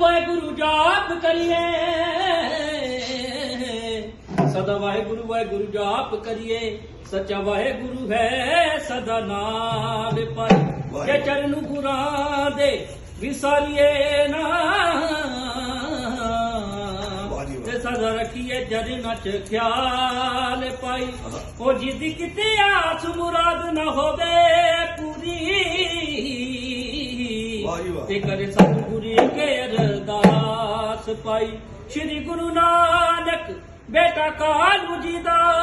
ਵਾਹਿਗੁਰੂ ਜਾਪ ਕਰੀਏ। ਸਦਾ ਵਾਹਿਗੁਰੂ ਵਾਹਿਗੁਰੂ ਜਾਪ ਕਰੀਏ। ਸੱਚਾ ਵਾਹਿਗੁਰੂ ਹੈ ਸਦਾ ਨਾਮ ਪਾਈ ਜੇ ਚਰਨ ਗੁਰਾਂ ਦੇ ਵਿਸਾਰੀਏ ਨਾ। ਤੇ ਸਦਾ ਰੱਖੀਏ ਜਨ ਚ ਖਿਆਲ ਪਾਈ। ਉਹ ਜਿੱਦ ਕਿਤੇ ਆਸ ਮੁਰਾਦ ਨਾ ਹੋਵੇ ਪੂਰੀ। ਤੇ ਕਰੇ ਸਤਿਗੁਰੀ ਕੇ ਅਰਦਾਸ ਪਾਈ। ਸ੍ਰੀ ਗੁਰੂ ਨਾਨਕ ਬੇਟਾ ਕਾਲੂ ਜੀ ਦਾ।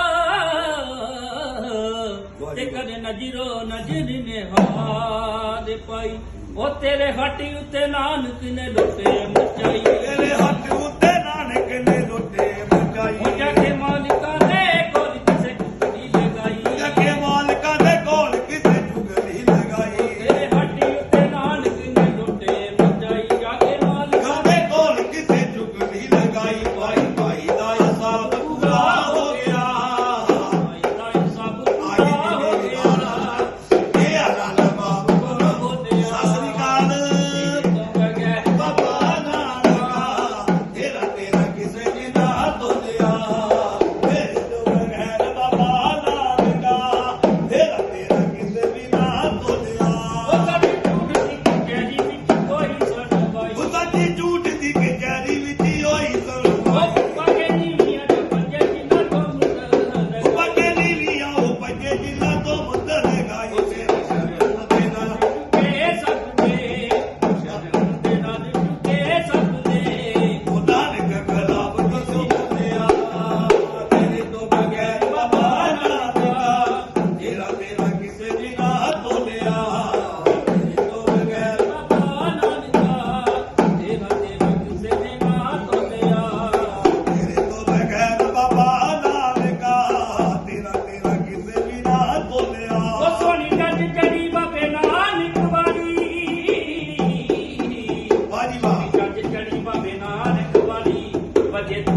ਤੇ। ਕਰੇ ਨਜਰੋ ਨਜਰ ਨੇ ਹਾਲ ਪਾਈ। ਉਹ ਤੇਰੇ ਹੱਟੀ ਉੱਤੇ ਨਾਨਕ ਨੇ ਲੁੱਟੇ again. get